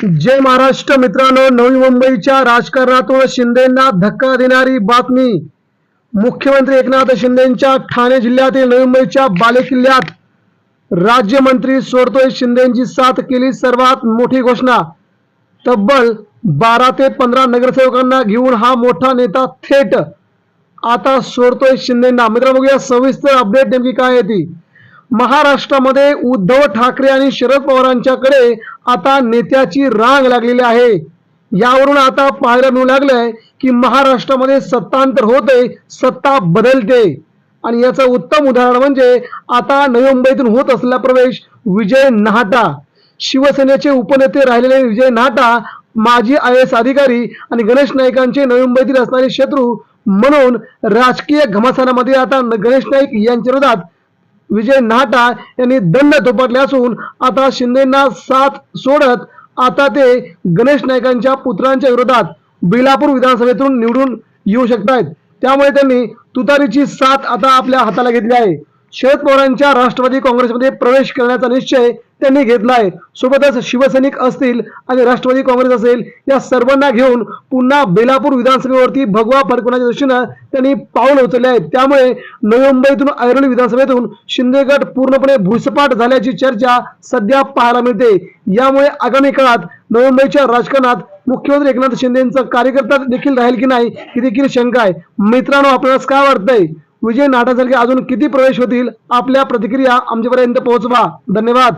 जय महाराष्ट्र मित्रांनो नवी मुंबईच्या राजकारणातून शिंदेंना धक्का देणारी बातमी. मुख्यमंत्री एकनाथ शिंदेंच्या ठाणे जिल्ह्यातील नवी मुंबईच्या बालेकिल्ल्यात राज्यमंत्री सोडतोय शिंदेंची साथ केली सर्वात मोठी घोषणा. तब्बल बारा ते पंधरा नगरसेवकांना घेऊन हा मोठा नेता थेट आता सोडतोय शिंदेंना. मित्रांनो बघूया सविस्तर अपडेट नेमकी काय आहे ती. महाराष्ट्रामध्ये उद्धव ठाकरे आणि शरद पवारांच्याकडे आता नेत्याची रांग लागलेली आहे. यावरून आता पाहायला मिळू लागलंय की महाराष्ट्रामध्ये सत्तांतर होते सत्ता बदलते. आणि याचं उत्तम उदाहरण म्हणजे आता नवी मुंबईतून होत असलेला प्रवेश विजय नाहटा. शिवसेनेचे उपनेते राहिलेले विजय नाहटा माजी आय एस अधिकारी आणि गणेश नाईकांचे नवी मुंबईतील असणारे शत्रू म्हणून राजकीय घमासानामध्ये आता गणेश नाईक यांच्या विरोधात विजय नाहटा यांनी दंड थोपटले असून आता शिंदेना साथ सोडत आता ते गणेश नाईकांच्या पुत्रांच्या विरोधात बिलापूर विधानसभेतून निवडून येऊ शकत आहेत त्यामुळे त्यांनी तुतारीची साथ आता आपल्या हाताला घेतली आहे. शरद पवारांच्या राष्ट्रवादी काँग्रेसमध्ये प्रवेश करण्याचा निश्चय त्यांनी घेतला आहे सोबतच शिवसैनिक असतील आणि राष्ट्रवादी काँग्रेस असेल या सर्वांना घेऊन पुन्हा बेलापूर विधानसभेवरती भगवा फडकवण्याच्या दृष्टीनं त्यांनी पाऊल उचलले आहेत. त्यामुळे नवी मुंबईतून ऐरोली विधानसभेतून शिंदेगड पूर्णपणे भुसपाट झाल्याची चर्चा सध्या पाहायला मिळते. यामुळे आगामी काळात नवी मुंबईच्या राजकारणात मुख्यमंत्री एकनाथ शिंदेचं कार्यकर्ता देखील राहील की नाही ही देखील शंका आहे. मित्रांनो आपल्याला काय वाटतंय? विजय नाटासारखे अजून किती प्रवेश होतील? आपल्या प्रतिक्रिया आमच्यापर्यंत पोहोचवा. धन्यवाद.